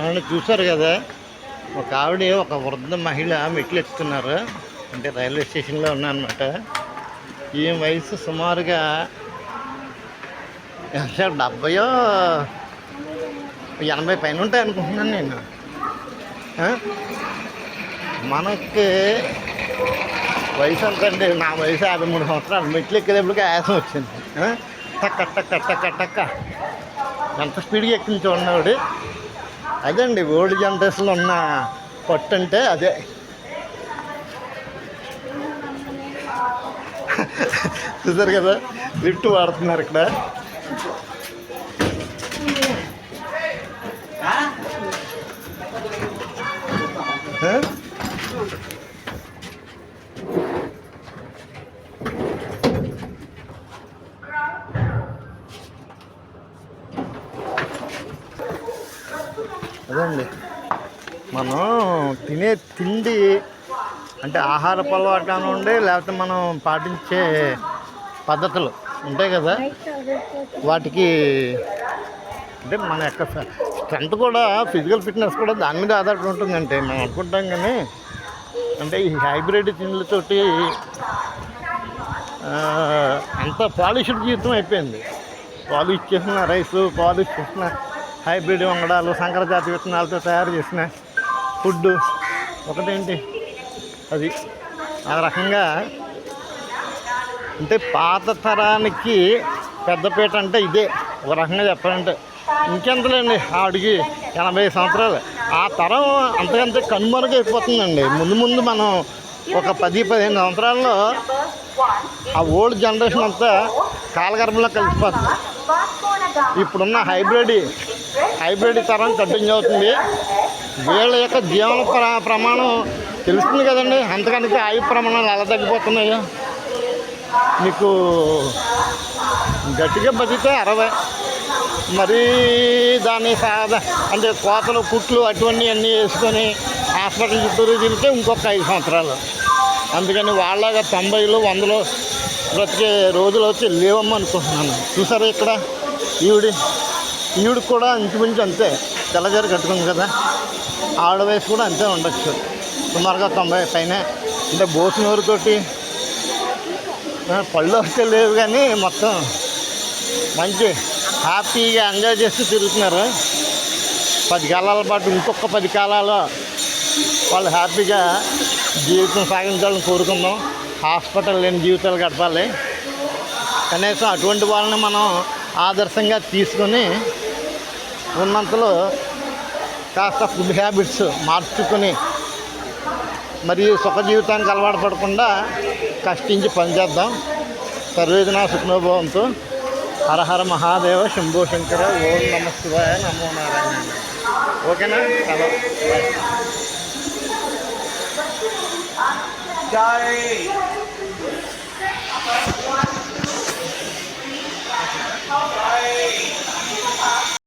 అవును చూసారు కదా. ఒక ఆవిడ ఒక వృద్ధ మహిళ మెట్లు ఎక్కుతున్నారు అంటే రైల్వే స్టేషన్లో ఉన్నానమాట ఈ వయసు సుమారుగా ఎంత? డెబ్బయో ఎనభై పైన ఉంటాయి అనుకుంటున్నాను నేను మనకి వయసు అంతండి నా వయసు యాభై మూడు సంవత్సరాలు. మెట్లు ఎక్కేటప్పటికి ఆయాసం వచ్చింది. టక్క టక్క టక్క టక్క. ఎంత స్పీడ్గా ఎక్కింది చూడండి అదండి ఓల్డ్ జనరేషన్లో ఉన్న పట్టు అంటే అదే చూసారు కదా లిఫ్ట్ వాడుతున్నారు ఇక్కడ Huh? అదండి. మనం తినే తిండి అంటే ఆహార అలవాటు కానివ్వండి లేకపోతే మనం పాటించే పద్ధతులు ఉంటాయి కదా? వాటికి అంటే మన యొక్క స్ట్రెంత్ కూడా ఫిజికల్ ఫిట్నెస్ కూడా దాని మీద ఆధారపడి ఉంటుందంటే మనం అనుకుంటాం కానీ అంటే ఈ హైబ్రిడ్ తిండ్లతోటి అంత పాలిష్డ్ జీవితం అయిపోయింది. పాలిష్ చేసిన రైస్ పాలిష్ చేసిన హైబ్రిడ్ వంగడాలు సంకరజాతి విత్తనాలతో తయారు చేసిన ఫుడ్ ఒకటేంటి? అది. ఆ రకంగా అంటే పాత తరానికి పెద్దపీట అంటే ఇదే. ఒక రకంగా చెప్పాలంటే. ఇంకెంతలేండి? ఆడికి ఎనభై సంవత్సరాలు. ఆ తరం అంతకంతే కనుమరుగైపోతుందండి ముందు ముందు మనం ఒక పది పదిహేను సంవత్సరాల్లో ఆ ఓల్డ్ జనరేషన్ అంతా కాలగర్భంలో కలిసిపోతుంది. ఇప్పుడున్న హైబ్రిడ్ హైబ్రిడ్ తరం కంటిన్యూ అవుతుంది. వీళ్ళ యొక్క జీవన ప్ర ప్రమాణం తెలుస్తుంది కదండి. అంతకనికి ఆయు ప్రమాణాలు ఎలా తగ్గిపోతున్నాయో. మీకు గట్టిగా బతికితే అరవై. మరీ దాన్ని సాధ అంటే కోతలు కుట్లు అటువంటి అన్నీ వేసుకొని హాస్పిటల్ చుట్టూరు తిరిగితే ఇంకొక ఐదు సంవత్సరాలు. అందుకని వాళ్ళగా తొంభైలు వందలు బ్రతికే రోజులు వచ్చి లేవమ్మ అనుకుంటున్నాను చూసారా ఇక్కడ ఈవిడి? ఈవిడ కూడా ఇంచుమించు అంతే. తెల్లజారి కట్టుకుంది కదా. ఆవిడ వయసు కూడా అంతే ఉండొచ్చు. సుమారుగా తొంభై పైన. అంటే బోసినూరుతోటి ఆ, పళ్ళు అయితే లేవు కానీ మొత్తం మంచి హ్యాపీగా ఎంజాయ్ చేస్తూ తిరుగుతున్నారు. పది కాలాల పాటు ఇంకొక పది కాలాలు వాళ్ళు హ్యాపీగా జీవితం సాగించాలని కోరుకుందాం. హాస్పిటల్ లేని జీవితాలు గడపాలి. కనీసం అటువంటి వాళ్ళని మనం ఆదర్శంగా తీసుకొని ఉన్నంతలో కాస్త ఫుడ్ హ్యాబిట్స్ మార్చుకొని మరియు సుఖ జీవితానికి అలవాటు పడకుండా కష్టించి పనిచేద్దాం. సర్వేదన సుఖనుభవంతో. హరహర మహాదేవ శంభో శంకర ఓం నమ శివాయ నమో నారాయణ. ఓకేనా? హలో. బాయ్.